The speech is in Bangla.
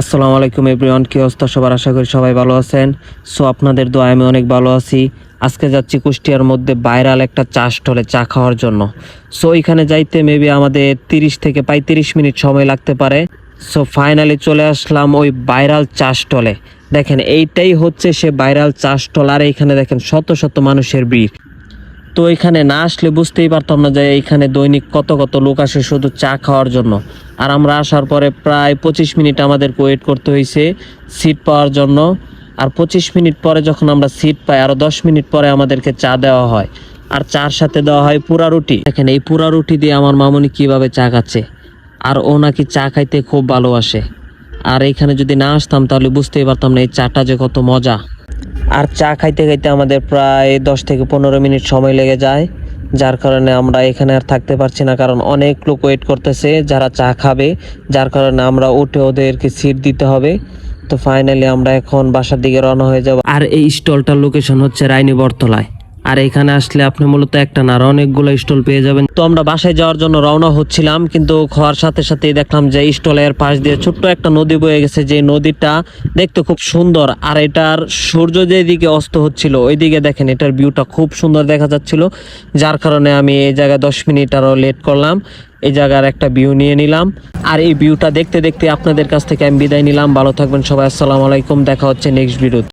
আসসালামু আলাইকুম এভরিওয়ান, কি অবস্থা সবার? আশা করি সবাই ভালো আছেন। সো আপনাদের দোয়া আমি অনেক ভালো আছি। আজকে যাচ্ছি কুষ্টিয়ার মধ্যে বাইরাল একটা চা স্টলে চা খাওয়ার জন্য। সো এখানে যাইতে মেবি আমাদের তিরিশ থেকে পঁয়ত্রিশ মিনিট সময় লাগতে পারে। সো ফাইনালি চলে আসলাম ওই বাইরাল চা স্টলে। দেখেন, এইটাই হচ্ছে সে বাইরাল চা স্টল। আর এইখানে দেখেন শত শত মানুষের ভিড়। তো এখানে না আসলে বুঝতেই পারতাম না যে এখানে দৈনিক কত কত লোক আসে শুধু চা খাওয়ার জন্য। আর আমরা আসার পরে প্রায় পঁচিশ মিনিট আমাদের ওয়েট করতে হয়েছে সিট পাওয়ার জন্য। আর পঁচিশ মিনিট পরে যখন আমরা সিট পাই আরও দশ মিনিট পরে আমাদেরকে চা দেওয়া হয়। আর চার সাথে দেওয়া হয় পুরা রুটি। দেখেন, এই পুরা রুটি দিয়ে আমার মামুনি কীভাবে চা খাচ্ছে। আর ও নাকি চা খাইতে খুব ভালোবাসে। আর এখানে যদি না আসতাম তাহলে বুঝতেই পারতাম না এই চাটা যে কত মজা। আর চা খাইতে খাইতে আমাদের প্রায় দশ থেকে পনেরো মিনিট সময় লেগে যায়, যার কারণে আমরা এখানে আর থাকতে পারছি না, কারণ অনেক লোক ওয়েট করতেছে যারা চা খাবে, যার কারণে আমরা উঠে ওদেরকে সিট দিতে হবে। তো ফাইনালি আমরা এখন বাসার দিকে রওনা হয়ে যাব। আর এই স্টলটার লোকেশন হচ্ছে রাইনি বরতলায় আর এখানে আসলে আপনি মূলত একটা না, আরও অনেকগুলো স্টল পেয়ে যাবেন। তো আমরা বাসায় যাওয়ার জন্য রওনা হচ্ছিলাম, কিন্তু খাওয়ার সাথে সাথেই দেখলাম যে স্টলের পাশ দিয়ে ছোট্ট একটা নদী বয়ে গেছে, যে নদীটা দেখতে খুব সুন্দর। আর এটার সূর্য যেদিকে অস্ত হচ্ছিল, ওইদিকে দেখেন এটার ভিউটা খুব সুন্দর দেখা যাচ্ছিল, যার কারণে আমি এই জায়গায় দশ মিনিট আরও লেট করলাম। এই জায়গার একটা ভিউ নিয়ে নিলাম। আর এই ভিউটা দেখতে দেখতে আপনাদের কাছ থেকে আমি বিদায় নিলাম। ভালো থাকবেন সবাই। আসসালামু আলাইকুম। দেখা হচ্ছে নেক্সট ভিডিও